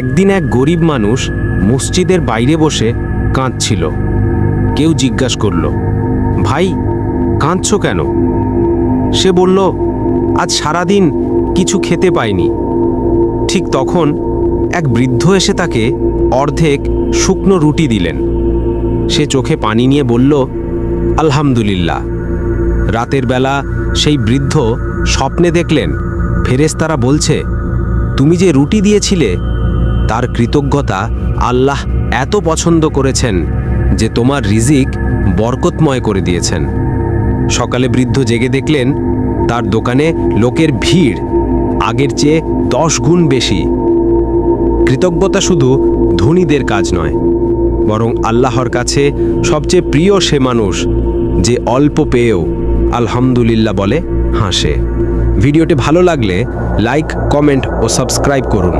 একদিন এক গরিব মানুষ মসজিদের বাইরে বসে কাঁদছিল। কেউ জিজ্ঞাসা করল, ভাই, কাঁদছ কেন? সে বলল, আজ সারাদিন কিছু খেতে পায়নি ঠিক তখন এক বৃদ্ধ এসে তাকে অর্ধেক শুকনো রুটি দিলেন। সে চোখে পানি নিয়ে বলল, আলহামদুলিল্লাহ। রাতের বেলা সেই বৃদ্ধ স্বপ্নে দেখলেন, ফেরেশতারা বলছে, তুমি যে রুটি দিয়েছিলে তার কৃতজ্ঞতা আল্লাহ এত পছন্দ করেছেন যে তোমার রিজিক বরকতময় করে দিয়েছেন। সকালে বৃদ্ধ জেগে দেখলেন, তার দোকানে লোকের ভিড়, আগের চেয়ে দশ গুণ বেশি। কৃতজ্ঞতা শুধু ধনীদের কাজ নয়, বরং আল্লাহর কাছে সবচেয়ে প্রিয় সে মানুষ, যে অল্প পেয়েও আলহামদুলিল্লাহ বলে হাসে। ভিডিওটি ভালো লাগলে লাইক, কমেন্ট ও সাবস্ক্রাইব করুন।